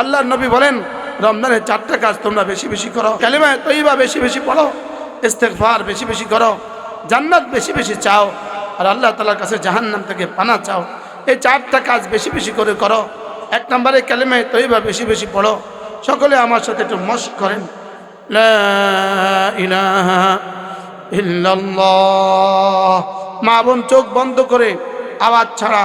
আল্লাহর নবী বলেন, রমজানের চারটা কাজ তোমরা বেশি বেশি করো। কালিমায় তৈবা বেশি বেশি পড়ো, ইস্তেগফার বেশি বেশি করো, জান্নাত বেশি বেশি চাও, আর আল্লাহ তালার কাছে জাহান্নাম থেকে পানা চাও। এই চারটা কাজ বেশি বেশি করে করো। এক নম্বরে কালিমায় তৈবা বেশি বেশি পড়ো। সকলে আমার সাথে একটু মস্ক করেন। মা বোন চোখ বন্ধ করে আওয়াজ ছাড়া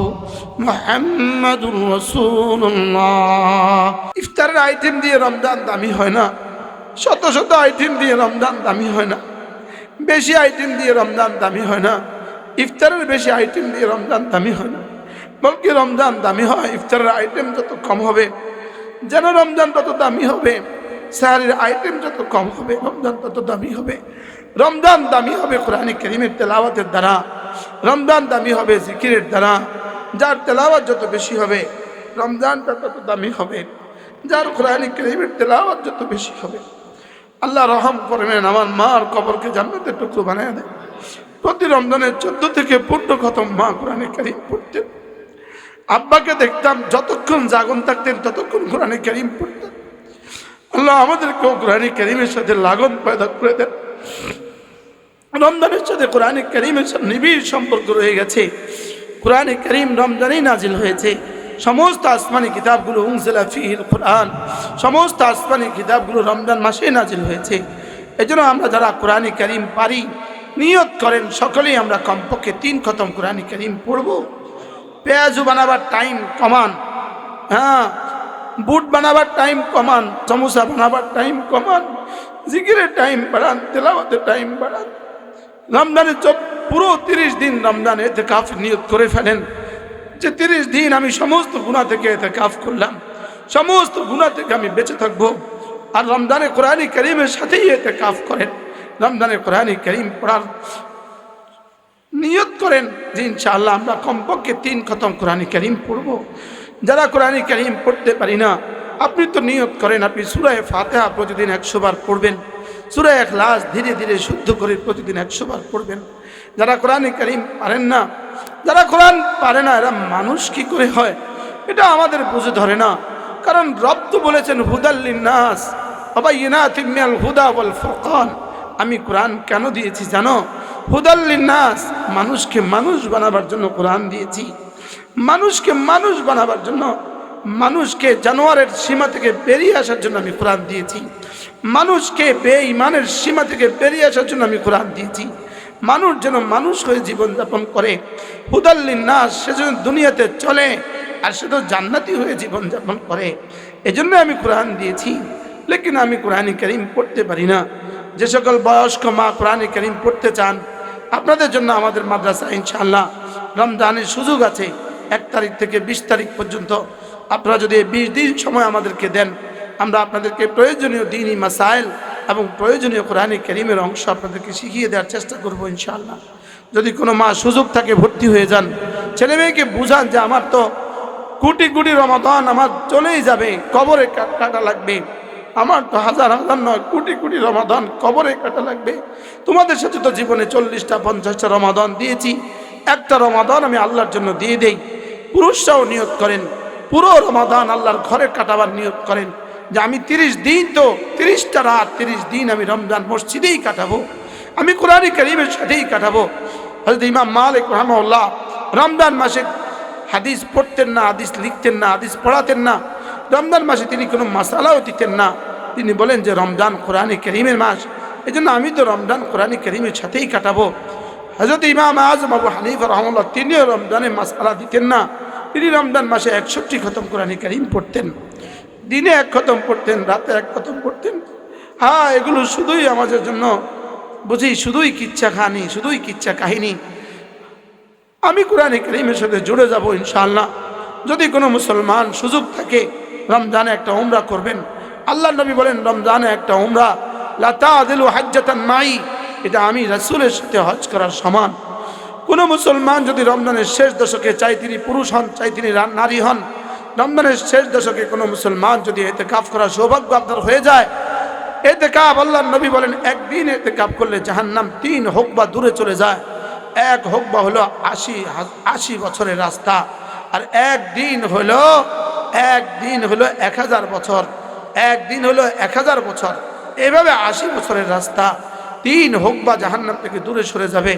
রাসূলুল্লাহ। ইফতারের আইটেম দিয়ে রমজান দামি হয় না। শত শত আইটেম দিয়ে রমজান দামি হয় না। বেশি আইটেম দিয়ে রমজান দামি হয় না। ইফতারের বেশি আইটেম দিয়ে রমজান দামি হয় না। বলকি রমজান দামি হয়, ইফতারের আইটেম যত কম হবে, যেন রমজান তত দামি হবে স্যারের আইটেম যত কম হবে, রমজান তত দামি হবে। রমজান দামি হবে কোরআনী করিমের তেলাওয়াতের দ্বারা। রমজান দামি হবে জিকিরের দ্বারা। যার তেলাওয়াত যত বেশি হবে, রমজানটা তত দামি হবে। যার কোরআনী করিমের তেলাওয়াত যত বেশি হবে। আল্লাহ রহম করবেন, আমার মার কবরকে জান্নাতের টুকরো বানিয়ে দেয় প্রতি রমজানের চোদ্দ থেকে পনেরো খতম মা কোরআনে কারিম পড়তেন আব্বাকে দেখতাম যতক্ষণ জাগন থাকতেন, ততক্ষণ কোরআনে কারিম পড়তেন আল্লাহ আমাদেরকেও কোরআনে কারিমের সাথে লাগন পয়দা করে দেন। রমজানের সাথে কোরআনে কারিমের নিবিড় সম্পর্ক রয়ে গেছে। কোরআনে কারিম রমজানেই নাজিল হয়েছে। সমস্ত আসমানি কিতাবগুলো উংসেলা ফিহিল কোরআন, সমস্ত আসমানি কিতাবগুলো রমজান মাসেই নাজিল হয়েছে। এজন্য আমরা যারা কোরআনে কারিম পারি, নিয়ত করেন, সকলেই আমরা কমপক্ষে তিন খতম কোরআনে কারিম পড়ব। পেঁয়াজু বানাবার টাইম কমান হ্যাঁ বুট বানাবার টাইম কমান, সমোসা বানাবার টাইম কমান, জিকিরের টাইম বাড়ান, তেলাওয়াতের টাইম বাড়ান। রমজানের পুরো তিরিশ দিন রমজান এতে কাফ নিয়োগ করে ফেলেন। যে তিরিশ দিন আমি সমস্ত গুণা থেকে এতে কাফ করলাম, সমস্ত গুণা থেকে আমি বেঁচে থাকব। আর রমজানে কোরআনী করিমের সাথেই এতে কাফ করেন। রমজানে কোরআনী করিম পড়ার নিয়ত করেন যে ইনশাআল্লাহ আমরা কমপক্ষে তিন খতম কোরআনী করিম পড়ব। যারা কোরআনী করিম পড়তে পারি না, আপনি তো নিয়ত করেন, আপনি সুরায় ফাতেহা প্রতিদিন একশোবার পড়বেন। এক লাশ ধীরে ধীরে শুদ্ধ করে প্রতিদিন একশো বার পড়বেন। যারা কোরআনী করিম পারেন না, যারা কোরআন পারে না, এরা মানুষ কি করে হয়? এটা আমাদের বুঝে ধরে না। কারণ রব তো বলেছেন হুদাল্লিন নাস বাবা ইনা তিমিয়াল হুদা বল ফরকান। আমি কোরআন কেন দিয়েছি জানো? হুদাল্লিন নাস মানুষকে মানুষ বানাবার জন্য কোরআন দিয়েছি। মানুষকে মানুষ বানাবার জন্য মানুষকে জানোয়ারের সীমা থেকে বেরিয়ে আসার জন্য আমি কোরআন দিয়েছি। মানুষকে বেঈমানের সীমা থেকে বেরিয়ে আসার জন্য আমি কোরআন দিয়েছি। মানুষ যেন মানুষ হয়ে জীবনযাপন করে। হুদাল্লিন না সে যেন দুনিয়াতে চলে আর সে তো জান্নাতি হয়ে জীবনযাপন করে। এজন্য আমি কোরআন দিয়েছি। লেকিন আমি কোরআনী করিম পড়তে পারি না। যে সকল বয়স্ক মা কোরআনী করিম পড়তে চান, আপনাদের জন্য আমাদের মাদ্রাসা ইনশাআল্লাহ রমজানের সুযোগ আছে। এক তারিখ থেকে বিশ তারিখ পর্যন্ত আপনারা যদি বিশ দিন সময় আমাদেরকে দেন, আমরা আপনাদেরকে প্রয়োজনীয় দিনই মাসাইল এবং প্রয়োজনীয় কোরআনী করিমের অংশ আপনাদেরকে শিখিয়ে দেওয়ার চেষ্টা করব ইনশাআল্লাহ। যদি কোনো মা সুযোগ থাকে, ভর্তি হয়ে যান। ছেলে মেয়েকে বুঝান যে আমার তো কোটি কোটি রমাদান আমার চলেই যাবে, কবরে কাটা লাগবে। আমার তো হাজার হাজার নয়, কোটি কোটি রমাদান কবরে কাটা লাগবে। তোমাদের সাথে তো জীবনে চল্লিশটা, পঞ্চাশটা রমাদান দিয়েছি। একটা রমাদান আমি আল্লাহর জন্য দিয়ে দেই। পুরুষরাও নিয়োগ করেন। পুরো রমাদান আল্লাহর ঘরে কাটাবার নিয়োগ করেন যে আমি তিরিশ দিন তো তিরিশটা রাত, তিরিশ দিন আমি রমজান মসজিদেই কাটাবো, আমি কোরআন করিমের সাথেই কাটাবো। হয়তো ইমাম মালিক রহমাল্লাহ রমজান মাসে হাদিস পড়তেন না, হাদিস লিখতেন না, হাদিস পড়াতেন না। রমজান মাসে তিনি কোনো মশালাও দিতেন না। তিনি বলেন যে রমজান কোরআনে করিমের মাস এই জন্য আমি তো রমজান কোরআনে করিমের সাথেই কাটাবো। হজরত ইমাম আজম আবু হানিফ রহমল্লাহ তিনিও রমজানে মশালা দিতেন না। তিনি রমজান মাসে একষট্টি খতম কোরআনে করিম পড়তেন। দিনে এক খতম পড়তেন, রাতে এক খতম পড়তেন। হ্যাঁ এগুলো শুধুই আমাদের জন্য, বুঝি, শুধুই কিচ্ছা খানি, শুধুই কিচ্ছা কাহিনী। আমি কোরআনে করিমের সাথে জুড়ে যাব ইনশাআল্লাহ। যদি কোনো মুসলমান সুযোগ থাকে, রমজানে একটা উমরা করবেন। আল্লাহ নবী বলেন, রমজানে একটা উমরা লাতা দিলু হাজ্জাতান মাই। এটা আমি রাসূলের সাথে হজ করার সমান। কোনো মুসলমান যদি রমজানের শেষ দশকে চাই তিনি পুরুষ হন, চাই তিনি নারী হন, রমজানের শেষ দশকে কোনো মুসলমান যদি এতে কাফ করার সৌভাগ্য আপনার হয়ে যায় এতে কাপ আল্লাহ নবী বলেন, একদিন এতে কাপ করলে জাহান্নাম তিন হোক বা দূরে চলে যায়। এক হোক বা হলো আশি আশি বছরের রাস্তা আর একদিন হলো একদিন হলো এক হাজার বছর, একদিন হলো এক হাজার বছর। এভাবে আশি বছরের রাস্তা, তিন হোক বা জাহান্নাম থেকে দূরে সরে যাবে।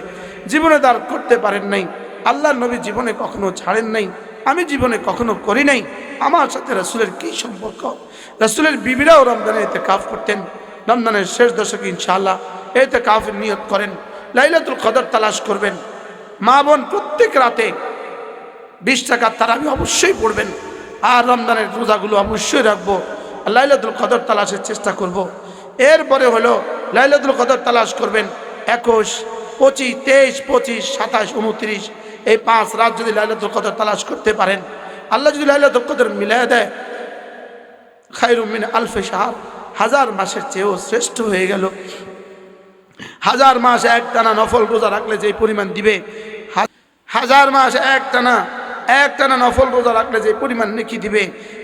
জীবনে দাঁড় করতে পারেন নাই। আল্লাহ নবী জীবনে কখনো ছাড়েন নাই। আমি জীবনে কখনো করি নাই। আমার সাথে রসুলের কি সম্পর্ক? রসুলের বিবিরাও রমজানে এতে কাফ করতেন। রমজানের শেষ দশকে ইনশাআল্লাহ এতে কাফের নিয়ত করেন। লাইলাতুল কদর তালাশ করবেন। মা বোন প্রত্যেক রাতে বিশ টাকার তারাবি অবশ্যই পড়বেন। আর রমজানের রোজাগুলো অবশ্যই রাখব। লাইলাতুল কদর তালাশের চেষ্টা করব। এরপরে হলো লাইলাতুল কদর তালাশ করবেন। একুশ পঁচিশ, তেইশ, পঁচিশ, সাতাশ, উনত্রিশ এই পাঁচ রাত যদি লাইলাতুল কদর তালাশ করতে পারেন, আল্লাহ যদি লাইলাতুল কদর মিলাই দেয় খাইরুমিন আলফে সাহার হাজার মাসের চেয়েও শ্রেষ্ঠ হয়ে গেল। হাজার মাস এক টানা নফল রোজা রাখলে যে পরিমাণ দিবে হাজার মাস এক টানা এক টানা নফল রোজা রাখলে যে পরিমাণ নেকি দিবে,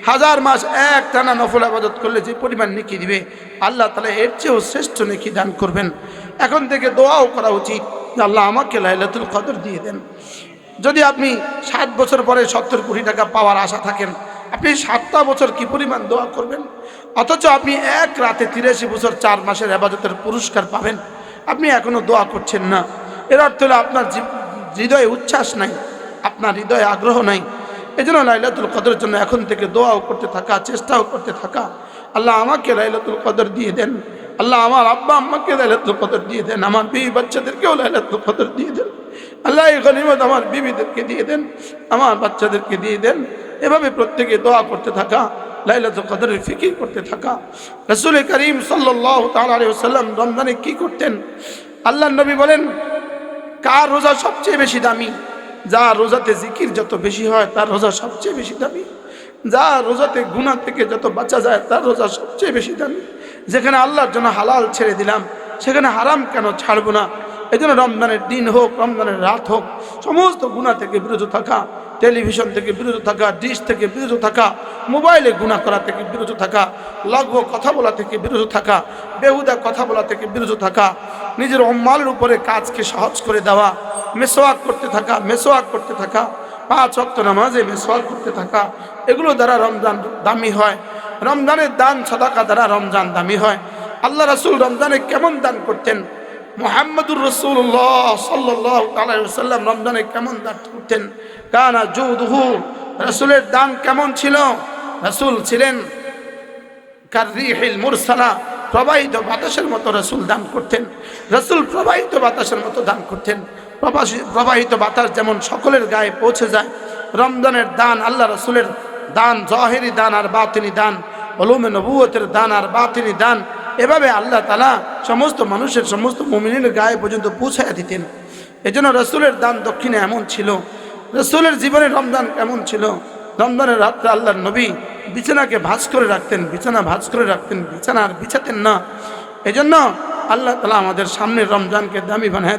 হাজার মাস এক টানা নফল আবাদত করলে যে পরিমাণ নেকি দিবে, আল্লাহ তালা এর চেয়েও শ্রেষ্ঠ নেকি দান করবেন। এখন থেকে দোয়াও করা উচিত আল্লাহ আমাকে লাইলাতুল কদর দিয়ে দেন। যদি আপনি সাত বছর পরে সত্তর কোটি টাকা পাওয়ার আশা থাকেন, আপনি সাতটা বছর কি পরিমাণ দোয়া করবেন? অথচ আপনি এক রাতে তিরাশি বছর চার মাসের আবাদতের পুরস্কার পাবেন। আপনি এখনও দোয়া করছেন না। এর অর্থ হলো আপনার হৃদয়ে উচ্ছ্বাস নাই, আপনার হৃদয়ে আগ্রহ নাই। এই জন্য লাইলাতুল কদরের জন্য এখন থেকে দোয়াও করতে থাকা, চেষ্টাও করতে থাকা। আল্লাহ আমাকে লাইলাতুল কদর দিয়ে দেন। আল্লাহ আমার আব্বা আম্মাকে লাইলাতুল কদর দিয়ে দেন, আমার বিবি বাচ্চাদেরকেও লাইলাতুল কদর দিয়ে দেন। আল্লাহ এই গনিমত আমার বিবিদেরকে দিয়ে দেন, আমার বাচ্চাদেরকে দিয়ে দেন। এভাবে প্রত্যেকে দোয়া করতে থাকা, লাইলাতুল কদরের ফিকির করতে থাকা। রসুল করিম সাল্লাহ তাল্লাম রমজানে কি করতেন? আল্লাহ নবী বলেন, কার রোজা সবচেয়ে বেশি দামি? যা রোজাতে জিকির যত বেশি হয়, তার রোজা সবচেয়ে বেশি দামি। যা রোজাতে গুণা থেকে যত বাঁচা যায়, তার রোজা সবচেয়ে বেশি দামি। যেখানে আল্লাহর জন্য হালাল ছেড়ে দিলাম, সেখানে হারাম কেন ছাড়বো না? এই জন্য রমজানের দিন হোক, রমজানের রাত হোক, সমস্ত গুণা থেকে বিরত থাকা টেলিভিশন থেকে বিরত থাকা ডিশ থেকে বিরত থাকা মোবাইলে গুণা করা থেকে বিরত থাকা লঘু কথা বলা থেকে বিরত থাকা, বেহুদা কথা বলা থেকে বিরত থাকা, নিজের অম্মালের উপরে কাজকে সহজ করে দেওয়া, মেসোয়াক করতে থাকা, মেসোয়াক করতে থাকা, পাঁচ অক্ত নামাজে মেসোয়াক করতে থাকা, এগুলো দ্বারা রমজান দামি হয়। রমজানের দান সদাকা দ্বারা রমজান দামি হয়। আল্লাহ রসুল রমজানে কেমন দান করতেন? মোহাম্মদুর রসুল্লাহ সাল্লাহ সাল্লাম রমজানে কেমন দান করতেন? কানা জৌদহু রসুলের দান কেমন ছিল? রসুল ছিলেন মুরসালা, প্রবাহিত বাতাসের মতো রসুল দান করতেন। রসুল প্রবাহিত বাতাসের মতো দান করতেন। প্রবাসী প্রবাহিত বাতাস যেমন সকলের গায়ে পৌঁছে যায়, রমজানের দান আল্লাহ রসুলের দান, জহেরি দান আর বাতিনি দান অলুমে নবুয়তের দান আর বাতিনি দান, এভাবে আল্লাহ তালা সমস্ত মানুষের, সমস্ত মুমিনের গায়ে পর্যন্ত পৌঁছায় দিতেন। এজন্য রসুলের দান দক্ষিণে এমন ছিল, রসুলের জীবনে রমজান কেমন ছিল, রমজানের রাত্রে আল্লাহর নবী বিছানাকে ভাঁজ করে রাখতেন, বিছানা ভাঁজ করে রাখতেন, বিছানা আর বিছাতেন না। এজন্য আল্লাহ তালা আমাদের সামনের রমজানকে দামি বানায়